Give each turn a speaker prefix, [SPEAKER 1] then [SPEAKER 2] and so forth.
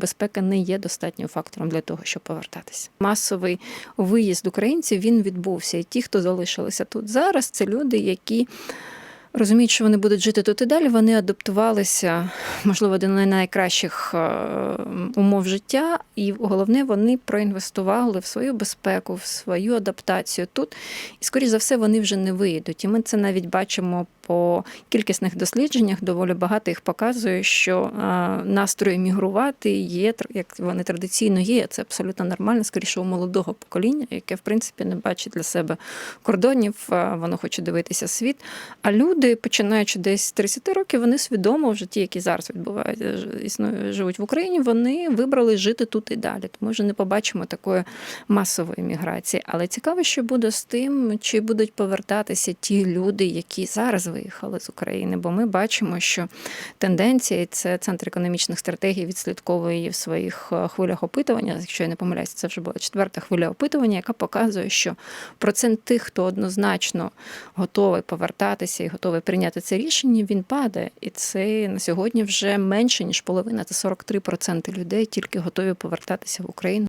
[SPEAKER 1] Безпека не є достатньою фактором для того, щоб повертатися. Масовий виїзд українців він відбувся. І ті, хто залишилися тут зараз, це люди, які розуміють, що вони будуть жити тут і далі. Вони адаптувалися, можливо, до найкращих е, умов життя, і головне, вони проінвестували в свою безпеку, в свою адаптацію тут. І, скоріш за все, вони вже не виїдуть. І ми це навіть бачимо по кількісних дослідженнях. Доволі багато їх показує, що настрої мігрувати є, як вони традиційно є. Це абсолютно нормально, скоріше у молодого покоління, яке в принципі не бачить для себе кордонів, воно хоче дивитися світ. А люди, починаючи десь з 30 років, вони свідомо вже ті, які зараз відбуваються, ж- існують, живуть в Україні, вони вибрали жити тут і далі. Тому вже не побачимо такої масової міграції. Але цікаво, що буде з тим, чи будуть повертатися ті люди, які зараз виїхали з України. Бо ми бачимо, що тенденція, і це центр економічних стратегій відслідковує її в своїх е, хвилях опитування. Якщо я не помиляюся, це вже була четверта хвиля опитування, яка показує, що процент тих, хто однозначно готовий повертатися і готовий прийняти це рішення, він падає. І це на сьогодні вже менше ніж половина. Це 43% людей тільки готові повертатися в Україну.